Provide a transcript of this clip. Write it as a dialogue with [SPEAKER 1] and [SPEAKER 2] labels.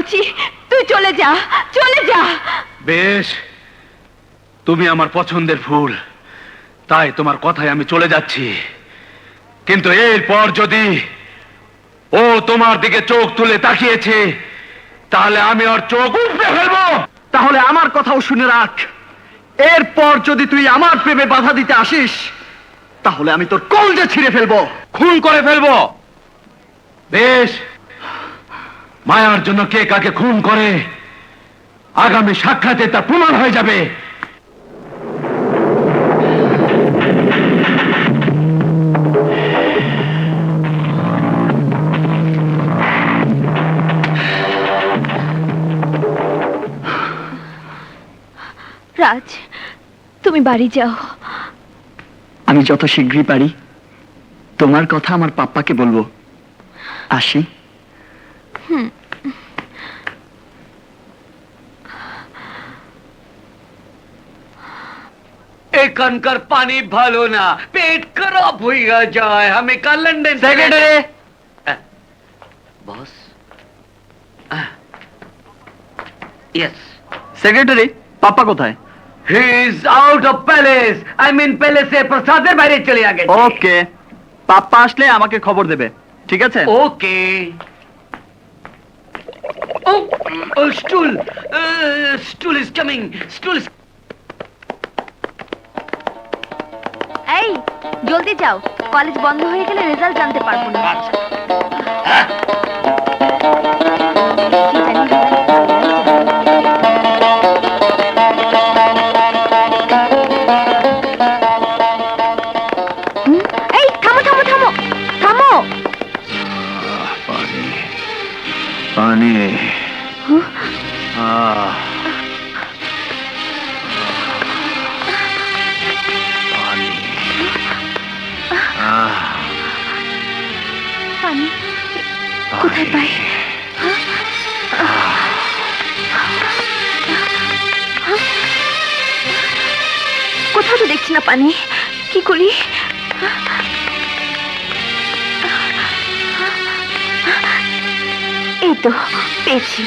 [SPEAKER 1] বলছি, তুই চলে যা চলে যা।
[SPEAKER 2] বেশ, তুমি আমার পছন্দের ফুল, তাই তোমার কথায় আমি চলে যাচ্ছি। কিন্তু এরপর যদি ও তোমার দিকে চোখ তুলে তাকিয়েছে, তাহলে আমি ওর চোখ উপড়ে ফেলব।
[SPEAKER 3] তাহলে আমার কথাও শুনে রাখ। এরপর যদি তুই আমার প্রেমে বাধা দিতে আসিস, তাহলে আমি তোর কলজে ছিঁড়ে ফেলব।
[SPEAKER 2] খুন করে ফেলব। বেশ মায়ার জন্য কে কাকে খুন করে আগামী সাক্ষাতে তা প্রমাণ হয়ে যাবে।
[SPEAKER 1] রাজ তুমি বাড়ি যাও।
[SPEAKER 3] আমি যত শীঘ্রই পারি তোমার কথা আমার পাপ্পাকে বলব। আসি।
[SPEAKER 4] এখানকার পানি ভালো না। পেট খারাপ হইয়া যায়। আমি কাল London
[SPEAKER 3] secretary
[SPEAKER 4] boss yes
[SPEAKER 3] secretary papa কোথায়?
[SPEAKER 4] He is out of palace I mean প্যালেসে প্রসাদের বাইরে চলে গেছে।
[SPEAKER 3] ওকে পাপ্পা আসলে আমাকে খবর দেবে। ঠিক আছে?
[SPEAKER 4] ওকে ও ও স্টুল স্টুল ইজ Stool স্টুল
[SPEAKER 1] এই জলদি যাও। কলেজ বন্ধ হয়ে গেলে রেজাল্ট জানতে পারব না। কি পানি। কোথায় পাই? কোথাও তো দেখছি না পানি। কি করি? এই তো পেয়েছি।